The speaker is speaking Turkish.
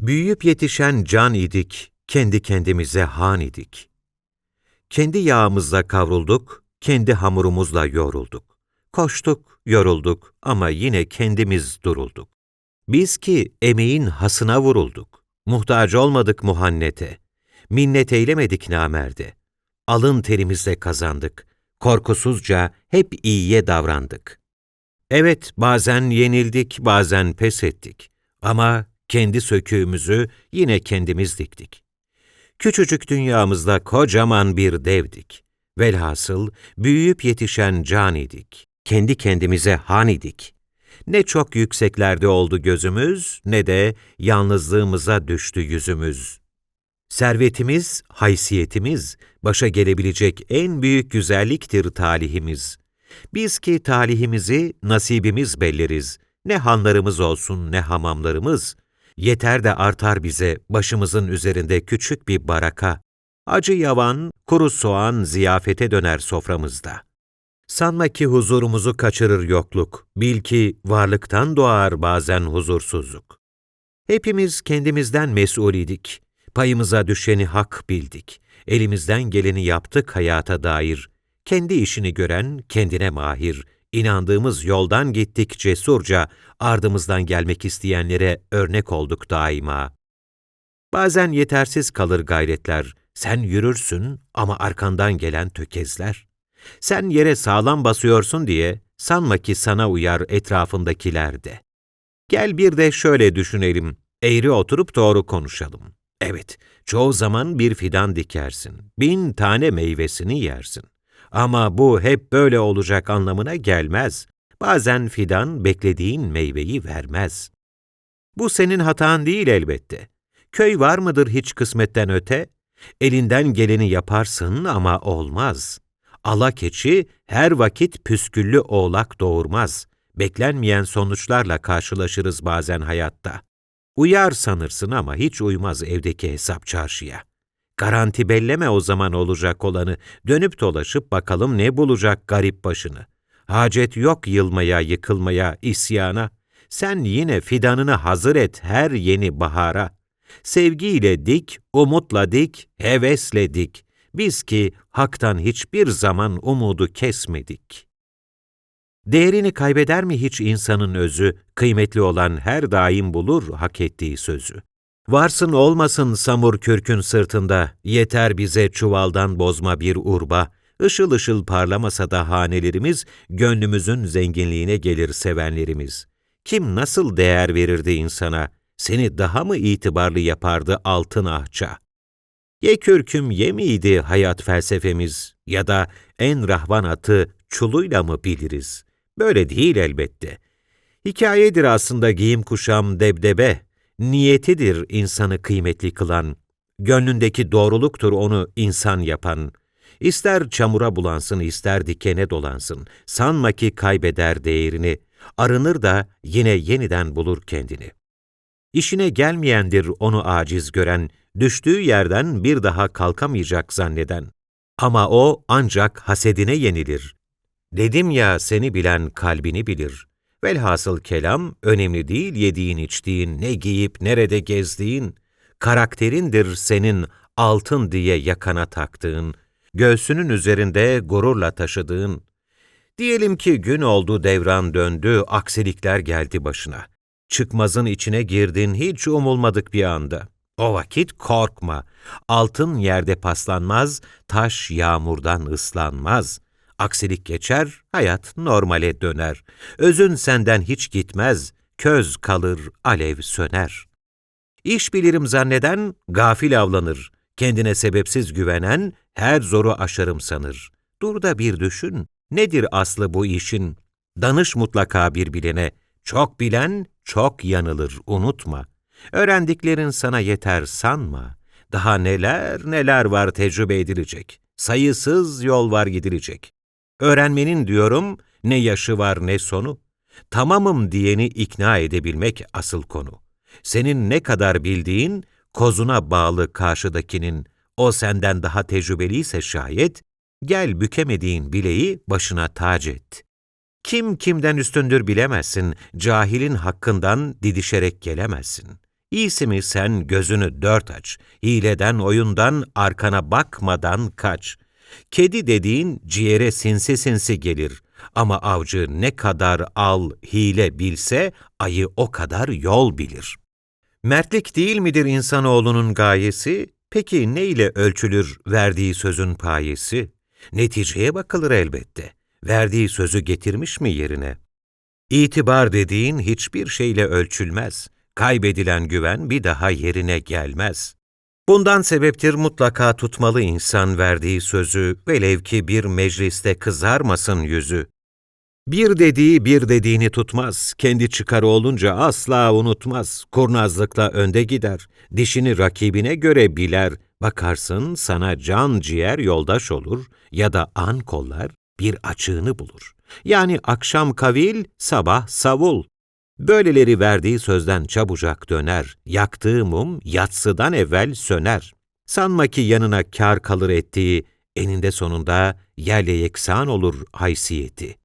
Büyüyüp yetişen can idik, kendi kendimize han idik. Kendi yağımızla kavrulduk, kendi hamurumuzla yoğrulduk. Koştuk, yorulduk ama yine kendimiz durulduk. Biz ki emeğin hasına vurulduk. Muhtaç olmadık muhannete. Minnet eylemedik namerde. Alın terimizle kazandık. Korkusuzca hep iyiye davrandık. Evet, bazen yenildik, bazen pes ettik. Ama kendi söküğümüzü yine kendimiz diktik. Küçücük dünyamızda kocaman bir devdik. Velhasıl büyüyüp yetişen can idik. Kendi kendimize han idik. Ne çok yükseklerde oldu gözümüz, ne de yalnızlığımıza düştü yüzümüz. Servetimiz, haysiyetimiz, başa gelebilecek en büyük güzelliktir talihimiz. Biz ki talihimizi, nasibimiz belleriz. Ne hanlarımız olsun, ne hamamlarımız. Yeter de artar bize başımızın üzerinde küçük bir baraka. Acı yavan, kuru soğan ziyafete döner soframızda. Sanma ki huzurumuzu kaçırır yokluk. Bil ki varlıktan doğar bazen huzursuzluk. Hepimiz kendimizden mesul idik. Payımıza düşeni hak bildik. Elimizden geleni yaptık hayata dair. Kendi işini gören kendine mahir. İnandığımız yoldan gittik cesurca, ardımızdan gelmek isteyenlere örnek olduk daima. Bazen yetersiz kalır gayretler. Sen yürürsün ama arkandan gelen tökezler. Sen yere sağlam basıyorsun diye sanma ki sana uyar etrafındakiler de. Gel bir de şöyle düşünelim, eğri oturup doğru konuşalım. Evet, çoğu zaman bir fidan dikersin, bin tane meyvesini yersin. Ama bu hep böyle olacak anlamına gelmez. Bazen fidan beklediğin meyveyi vermez. Bu senin hatan değil elbette. Köy var mıdır hiç kısmetten öte? Elinden geleni yaparsın ama olmaz. Ala keçi her vakit püsküllü oğlak doğurmaz. Beklenmeyen sonuçlarla karşılaşırız bazen hayatta. Uyar sanırsın ama hiç uymaz evdeki hesap çarşıya. Garanti belleme o zaman olacak olanı, dönüp dolaşıp bakalım ne bulacak garip başını. Hacet yok yılmaya, yıkılmaya, isyana. Sen yine fidanını hazır et her yeni bahara. Sevgiyle dik, umutla dik, hevesle dik. Biz ki haktan hiçbir zaman umudu kesmedik. Değerini kaybeder mi hiç insanın özü, kıymetli olan her daim bulur hak ettiği sözü. Varsın olmasın samur kürkün sırtında, yeter bize çuvaldan bozma bir urba, ışıl ışıl parlamasa da hanelerimiz, gönlümüzün zenginliğine gelir sevenlerimiz. Kim nasıl değer verirdi insana, seni daha mı itibarlı yapardı altın ahça? Ye kürküm ye miydi hayat felsefemiz ya da en rahvan atı çuluyla mı biliriz? Böyle değil elbette. Hikayedir aslında giyim kuşam debdebe, niyetidir insanı kıymetli kılan, gönlündeki doğruluktur onu insan yapan. İster çamura bulansın, ister dikene dolansın, sanma ki kaybeder değerini, arınır da yine yeniden bulur kendini. İşine gelmeyendir onu aciz gören, düştüğü yerden bir daha kalkamayacak zanneden. Ama o ancak hasedine yenilir. Dedim ya seni bilen kalbini bilir. Velhasıl kelam önemli değil yediğin içtiğin, ne giyip nerede gezdiğin. Karakterindir senin altın diye yakana taktığın, göğsünün üzerinde gururla taşıdığın. Diyelim ki gün oldu devran döndü, aksilikler geldi başına. Çıkmazın içine girdin hiç umulmadık bir anda. O vakit korkma. Altın yerde paslanmaz, taş yağmurdan ıslanmaz. Aksilik geçer, hayat normale döner. Özün senden hiç gitmez, köz kalır, alev söner. İş bilirim zanneden gafil avlanır. Kendine sebepsiz güvenen her zoru aşarım sanır. Dur da bir düşün, nedir aslı bu işin? Danış mutlaka bir bilene. Çok bilen çok yanılır, unutma. Öğrendiklerin sana yeter sanma. Daha neler neler var tecrübe edilecek. Sayısız yol var gidilecek. Öğrenmenin diyorum ne yaşı var ne sonu. Tamamım diyeni ikna edebilmek asıl konu. Senin ne kadar bildiğin kozuna bağlı karşıdakinin, o senden daha tecrübeliyse şayet, gel bükemediğin bileği başına tac et. Kim kimden üstündür bilemezsin, cahilin hakkından didişerek gelemezsin. İyisi mi sen gözünü dört aç, hileden oyundan arkana bakmadan kaç. Kedi dediğin ciğere sinsi sinsi gelir ama avcı ne kadar al, hile bilse ayı o kadar yol bilir. Mertlik değil midir insanoğlunun gayesi? Peki ne ile ölçülür verdiği sözün payesi? Neticeye bakılır elbette. Verdiği sözü getirmiş mi yerine? İtibar dediğin hiçbir şeyle ölçülmez. Kaybedilen güven bir daha yerine gelmez. Bundan sebeptir mutlaka tutmalı insan verdiği sözü, velev ki bir mecliste kızarmasın yüzü. Bir dediği bir dediğini tutmaz, kendi çıkarı olunca asla unutmaz, kurnazlıkla önde gider, dişini rakibine göre biler, bakarsın sana can ciğer yoldaş olur ya da an kollar bir açığını bulur. Yani akşam kavil, sabah savul. Böyleleri verdiği sözden çabucak döner, yaktığı mum yatsıdan evvel söner. Sanma ki yanına kar kalır ettiği, eninde sonunda yerle yeksan olur haysiyeti.